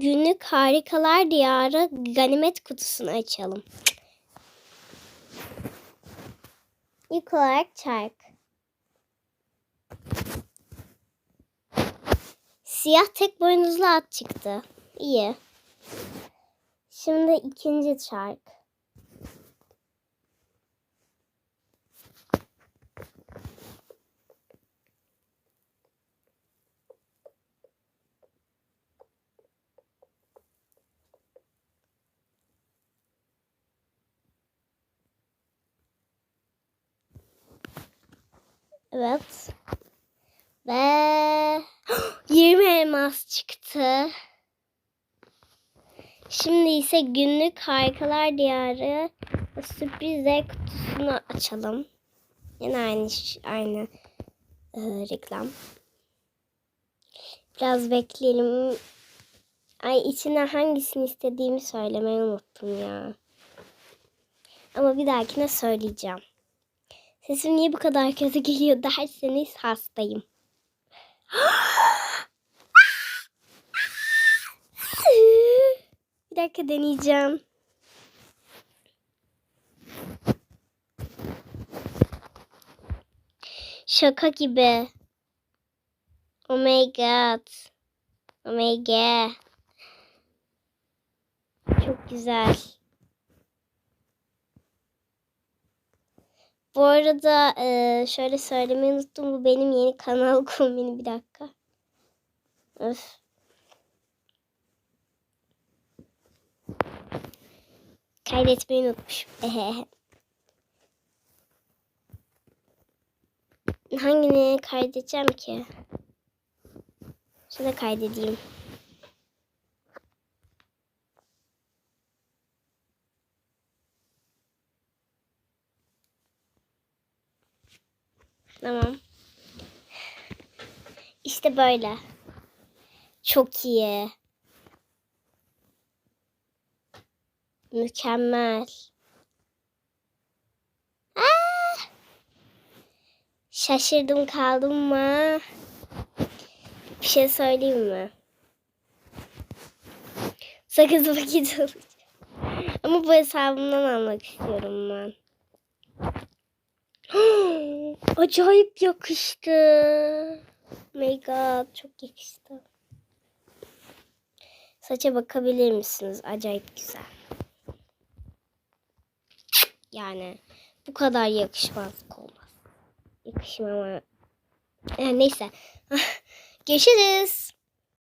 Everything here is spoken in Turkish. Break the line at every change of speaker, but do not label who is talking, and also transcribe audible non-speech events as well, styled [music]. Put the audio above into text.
Günlük harikalar diyarı ganimet kutusunu açalım. İlk olarak çark. Siyah tek boynuzlu at çıktı. İyi. Şimdi ikinci çark. Evet. Ve [gasps] 20 elmas çıktı. Şimdi ise günlük harikalar diyarı sürpriz kutusunu açalım. Yine aynı aynı e, reklam. Biraz bekleyelim. Ay içine hangisini istediğimi söylemeyi unuttum ya. Ama bir dahakine söyleyeceğim. Sesim niye bu kadar kötü geliyor [laughs] derseniz hastayım. [gasps] Bir dakika deneyeceğim. Şaka gibi. Oh my god. Oh my god. Çok güzel. Bu arada eee, şöyle söylemeyi unuttum. Bu benim yeni kanal kombini. Bir dakika. Öf. Kaydetmeyi unutmuşum. [laughs] Hangini kaydedeceğim ki? Şunu kaydedeyim. Tamam. İşte böyle. Çok iyi. Mükemmel. Aa! Şaşırdım kaldım mı? Bir şey söyleyeyim mi? Sakız vakit alacağım. Ama bu hesabımdan almak istiyorum ben. Acayip yakıştı. My god çok yakıştı. Saça bakabilir misiniz? Acayip güzel. Yani bu kadar yakışmazlık olmaz. Yakışım ama. Yani neyse. Görüşürüz.